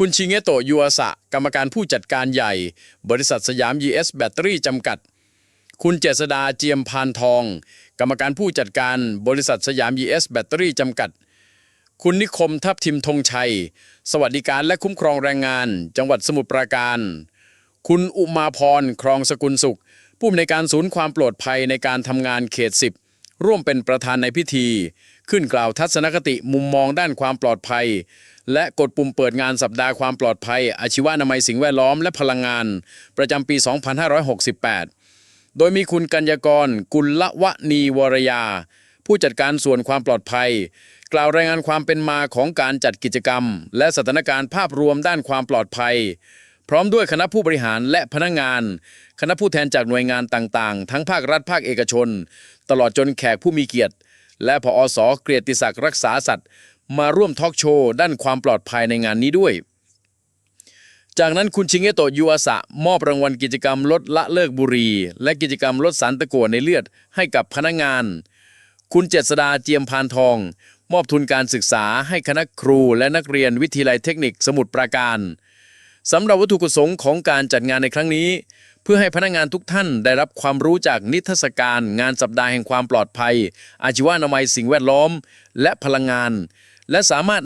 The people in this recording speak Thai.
คุณชิเงโตะยูอาสะ กรรมการผู้จัดการใหญ่ บริษัทสยาม ES แบตเตอรี่จำกัด คุณเจษดาเจียมพานทอง กรรมการผู้จัดการบริษัทสยาม ES แบตเตอรี่จำกัด คุณนิคมทัพทิมธงชัย สวัสดิการและคุ้มครองแรงงาน จังหวัดสมุทรปราการ คุณอุมาพร ครองสกุลสุข ผู้อำนวยการศูนย์ความปลอดภัยในการทำงานเขต10 ร่วมเป็นประธานในพิธี ขึ้นกล่าวทัศนคติมุมมองด้านความปลอดภัย และกดปุ่มเปิดงานสัปดาห์ความปลอดภัย อาชีวนามัยสิ่งแวดล้อมและพลังงาน ประจำปี 2568 โดยมีคุณกัญญกร กุลวณีวรยา ผู้จัดการส่วนความปลอดภัย กล่าวรายงานความเป็นมาของการจัดกิจกรรม และสถานการณ์ภาพรวมด้านความปลอดภัย พร้อมด้วยคณะผู้บริหารและพนักงาน คณะผู้แทนจากหน่วยงานต่างๆ ทั้งภาครัฐภาคเอกชน ตลอดจนแขกผู้มีเกียรติ และพออสเกียรติศักดิ์รักษาสัตว์ มาร่วมทอล์กโชว์ด้านความปลอดภัยในงานนี้ด้วย จากนั้นคุณชิงเงโตะยูอาสะมอบรางวัลกิจกรรมลดละเลิกบุหรี่และกิจกรรมลดสารตะกั่วในเลือดให้กับพนักงาน คุณเจษดาเจียมพานทอง มอบทุนการศึกษาให้คณะครูและนักเรียนวิทยาลัยเทคนิคสมุทรปราการ สำหรับวัตถุประสงค์ของการจัดงานในครั้งนี้ เพื่อให้พนักงานทุกท่านได้รับความรู้จากนิทรรศการ งานสัปดาห์แห่งความปลอดภัย อาชีวนามัยสิ่งแวดล้อม และพลังงาน และสามารถ